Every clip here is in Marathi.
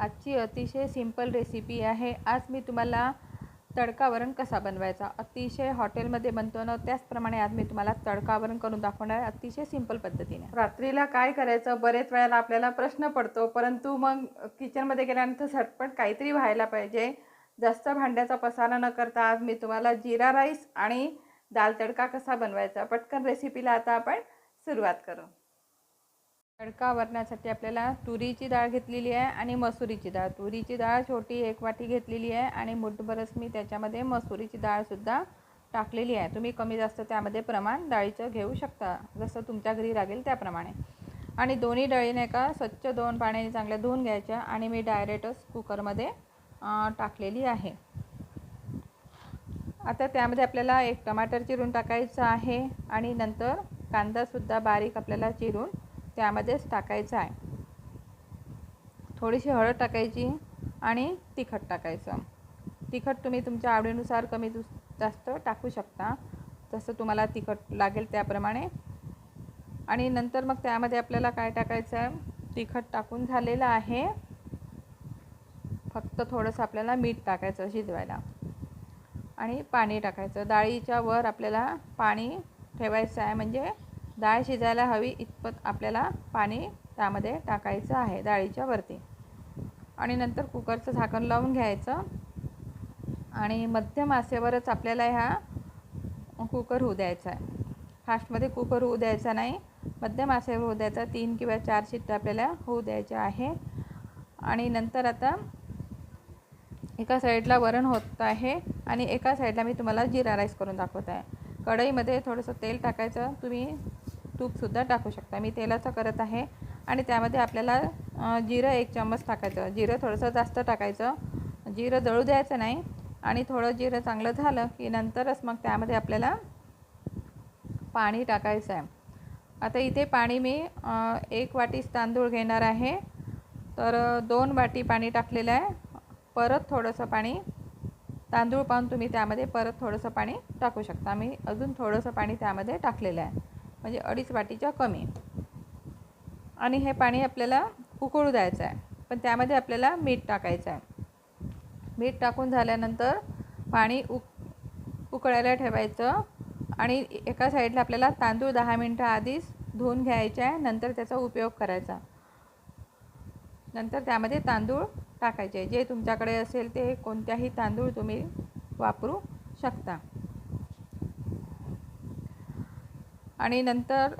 आजची अतिशय सिंपल रेसिपी आहे. आज मी तुम्हाला तडका वरण कसा बनवायचा? अतिशय हॉटेलमध्ये बनतो ना त्याचप्रमाणे आज मी तुम्हाला तडका वरण करून दाखवणार आहे अतिशय सिंपल पद्धतीने. रात्रीला काय करायचं? बरेच वेळेला आपल्याला प्रश्न पडतो परंतु मग किचनमध्ये गेल्यानंतर झटपट काहीतरी व्हायला पाहिजे. जास्त भांड्याचा पसारा न करता आज मी तुम्हाला जिरा राईस आणि दाल तडका कसा बनवायचा? पटकन रेसिपीला आता आपण सुरुवात करू. तडका वरण्यासाठी आपल्याला तुरीची डाळ घेतलेली आहे आणि मसुरीची डाळ. तुरीची डाळ छोटी एक वाटी घेतलेली आहे आणि मुठभरच मी त्याच्यामध्ये मसुरीची डाळसुद्धा टाकलेली आहे. तुम्ही कमी जास्त त्यामध्ये प्रमाण डाळीचं घेऊ शकता. जसं तुमच्या घरी लागेल त्याप्रमाणे. आणि दोन्ही डाळी नाही का स्वच्छ दोन पाण्याने चांगल्या धुवून घ्यायच्या आणि मी डायरेक्टच कुकरमध्ये टाकलेली आहे. आता त्यामध्ये आपल्याला एक टमाटर चिरून टाकायचं आहे आणि नंतर कांदासुद्धा बारीक आपल्याला चिरून त्यामध्येच टाकायचं आहे. थोडीशी हळद टाकायची आणि तिखट टाकायचं. तिखट तुम्ही तुमच्या आवडीनुसार कमी जास्त टाकू शकता. जसं तुम्हाला तिखट लागेल त्याप्रमाणे. आणि नंतर मग त्यामध्ये आपल्याला काय टाकायचं आहे? तिखट टाकून झालेलं आहे. फक्त थोडंसं आपल्याला मीठ टाकायचं शिजवायला. आणि पाणी टाकायचं. डाळीच्या वर आपल्याला पाणी ठेवायचं आहे. म्हणजे डाळ शिजायला हवी इतपत आपल्याला पाणी त्यामध्ये टाकायचं आहे डाळीच्या वरती. आणि नंतर कुकरचं झाकण लावून घ्यायचं. आणि मध्यम आसेवरच आपल्याला ह्या कुकर होऊ द्यायचा आहे. फास्टमध्ये कुकर होऊ द्यायचा नाही. मध्यम आसेवर होऊ द्यायचा तीन किंवा चार शिट्ट्या आपल्याला होऊ द्यायच्या आहे. आणि नंतर आता एका साईडला वरण होत आहे आणि एका साईडला मी तुम्हाला जिरा राईस करून दाखवत आहे. कढईमध्ये थोडंसं तेल टाकायचं तुम्ही तूपसुद्धा टाकू शकता. मी तेलाचं करत आहे. आणि त्यामध्ये आपल्याला जिरं एक चम्मच टाकायचं. जिरं थोडंसं जास्त टाकायचं. जिरं जळू द्यायचं नाही. आणि थोडं जिरं चांगलं झालं की नंतरच मग त्यामध्ये आपल्याला पाणी टाकायचं आहे. आता इथे पाणी मी एक वाटीच तांदूळ घेणार आहे. तर दोन वाटी पाणी टाकलेलं आहे. परत थोडंसं पाणी तांदूळ पाहून तुम्ही त्यामध्ये परत थोडंसं पाणी टाकू शकता. मी अजून थोडंसं पाणी त्यामध्ये टाकलेलं आहे. म्हणजे अडीच वाटीच्या कमी. आणि हे पाणी आपल्याला उकळू द्यायचं आहे. पण त्यामध्ये आपल्याला मीठ टाकायचं आहे. मीठ टाकून झाल्यानंतर पाणी उक उकळायला ठेवायचं. आणि एका साईडला आपल्याला तांदूळ दहा मिनटं आधीच धुवून घ्यायचे आहे. नंतर त्याचा उपयोग करायचा. नंतर त्यामध्ये तांदूळ टाकायचे जे तुमच्याकडे असेल ते कोणत्याही तांदूळ तुम्ही वापरू शकता. आणि नंतर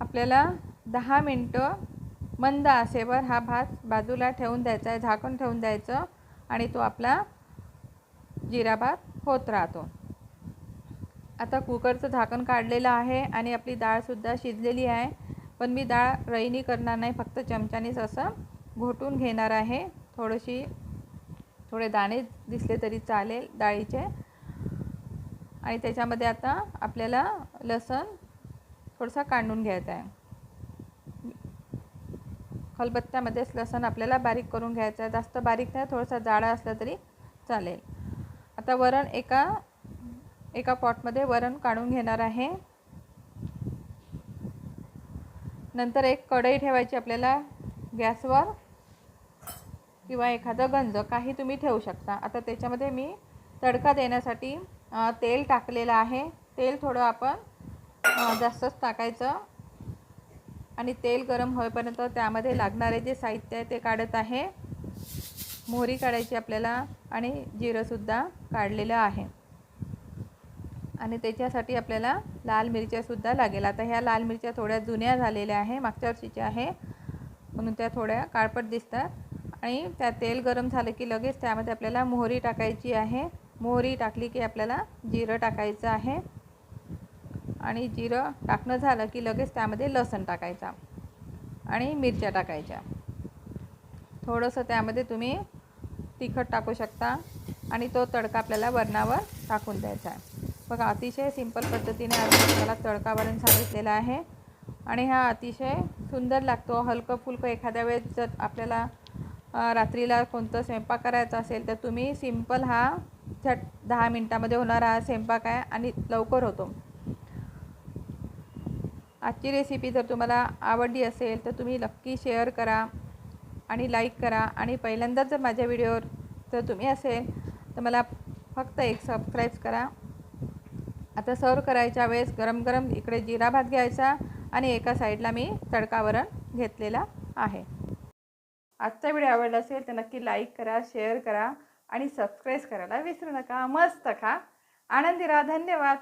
आपल्याला दहा मिनटं मंद आसेवर हा भात बाजूला ठेवून द्यायचा आहे झाकण ठेवून द्यायचं आणि तो आपला जिरा भात होत राहतो. आता कुकरचं झाकण काढलेलं आहे आणि आपली डाळसुद्धा शिजलेली आहे. पण मी डाळ रईनी करणार नाही फक्त चमच्यानेच असं घोटून घेणार आहे. थोडीशी थोडे दाणे दिसले तरी चालेल डाळीचे. आणि त्याच्यामध्ये आता आपल्याला लसण थोडंसं काढून घ्यायचं आहे. खलबत्त्यामध्येच लसण आपल्याला बारीक करून घ्यायचं आहे. जास्त बारीक नाही थोडंसं जाडा असलं तरी चालेल. आता वरण एका एका पॉटमध्ये वरण काढून घेणार आहे. नंतर एक कढई ठेवायची आपल्याला गॅसवर किंवा एखादं गंज काही तुम्ही ठेवू शकता. आता त्याच्यामध्ये मी तडका देण्यासाठी तेल टाकलेलं आहे. तेल थोडं आपण जास्तच टाकायचं. आणि तेल गरम होईपर्यंत त्यामध्ये लागणारे जे साहित्य आहे ते काढत आहे. मोहरी काढायची आपल्याला आणि जिरंसुद्धा काढलेलं आहे. आणि त्याच्यासाठी आपल्याला लाल मिरच्यासुद्धा लागेल. आता ह्या लाल मिरच्या थोड्या जुन्या झालेल्या आहे मागच्या वर्षीच्या आहे. म्हणून त्या थोड्या काळपट दिसतात. आणि त्या तेल गरम झालं की लगेच त्यामध्ये आपल्याला मोहरी टाकायची आहे. मोहरी टाकली की आपल्याला जिरं टाकायचं आहे. आणि जिरं टाकणं झालं की लगेच त्यामध्ये लसण टाकायचा आणि मिरच्या टाकायच्या. थोडंसं त्यामध्ये तुम्ही तिखट टाकू शकता आणि तो तडका आपल्याला वरणावर टाकून द्यायचा आहे. बघा अतिशय सिंपल पद्धतीने आज मला तडका वरण सांगितलेला आहे. आणि हा अतिशय सुंदर लागतो. हलकं फुलकं एखाद्या वेळेस जर आपल्याला रात्रीला कोणतं स्वयंपाक करायचा असेल तर तुम्ही सिंपल हा झट दहा मिनटामध्ये होणारा हा स्वयंपाक आहे आणि लवकर होतो. आजची रेसिपी जर तुम्हाला आवडली असेल तर तुम्ही नक्की शेअर करा आणि लाईक करा. आणि पहिल्यांदाच जर माझ्या व्हिडिओवर जर तुम्ही असेल तर मला फक्त एक सबस्क्राईब करा. आता सर्व करायच्या वेळेस गरम गरम इकडे जिरा भात घ्यायचा आणि एका साईडला मी तडकावरण घेतलेला आहे. आजचा व्हिडिओ आवडला असेल तर नक्की लाईक करा शेअर करा. आणि सबस्क्राईब करायला विसरू नका. मस्त खा. आनंदी राहा धन्यवाद.